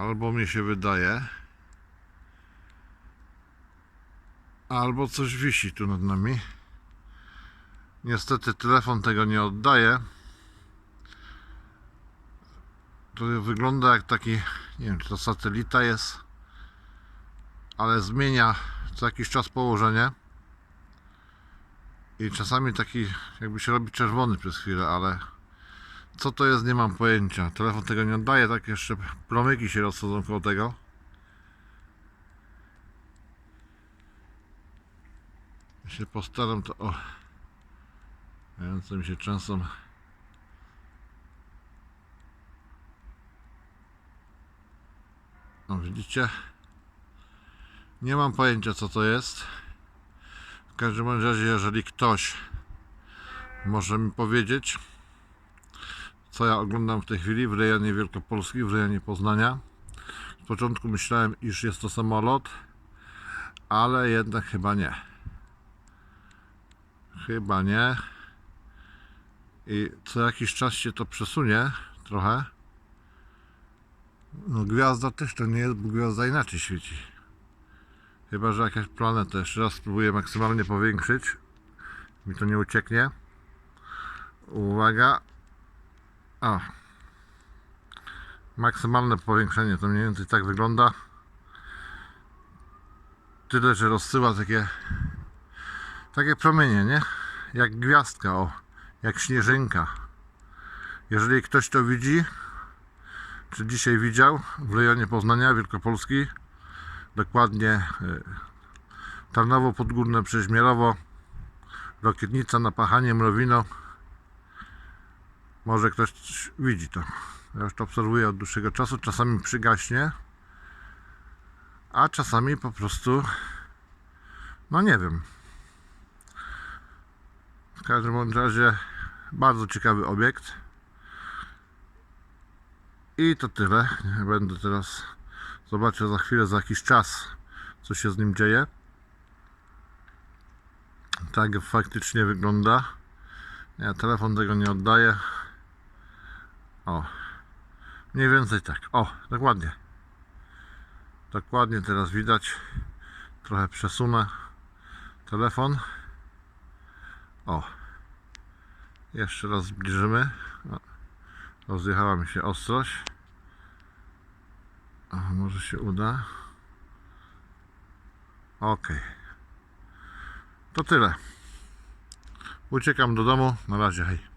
Albo mi się wydaje, albo coś wisi tu nad nami. Niestety telefon tego nie oddaje. To wygląda jak taki, nie wiem czy to satelita jest, ale zmienia co jakiś czas położenie. I czasami taki jakby się robi czerwony przez chwilę, ale co to jest nie mam pojęcia. Telefon tego nie oddaje, tak jeszcze promyki się rozchodzą koło tego. Ja się postaram to o ręce mi się często no widzicie nie mam pojęcia co to jest w każdym razie jeżeli ktoś może mi powiedzieć co ja oglądam w tej chwili w rejonie Wielkopolski, w rejonie Poznania z początku myślałem iż jest to samolot ale jednak chyba nie chyba nie i co jakiś czas się to przesunie trochę. No gwiazda też to nie jest, bo gwiazda inaczej świeci. Chyba, że jakaś planeta. Jeszcze raz spróbuję maksymalnie powiększyć. Mi to nie ucieknie. Uwaga. O. Maksymalne powiększenie to mniej więcej tak wygląda. Tyle, że rozsyła takie takie promienie, nie? Jak gwiazdka, o jak śnieżynka. Jeżeli ktoś to widzi, czy dzisiaj widział w rejonie Poznania, Wielkopolski, dokładnie y, Tarnowo Podgórne, Przeźmierowo, Rokietnica, Napachanie, Mrowino, może ktoś widzi to. Ja już to obserwuję od dłuższego czasu, czasami przygaśnie, a czasami po prostu, no nie wiem, w każdym razie bardzo ciekawy obiekt. I to tyle. Będę teraz zobaczę za chwilę, za jakiś czas, co się z nim dzieje. Tak faktycznie wygląda. Ja telefon tego nie oddaję. O. Mniej więcej tak. O, dokładnie. Dokładnie teraz widać. Trochę przesunę telefon. O. Jeszcze raz zbliżymy. Rozjechała mi się ostrość. O, może się uda. Ok. To tyle. Uciekam do domu. Na razie, hej.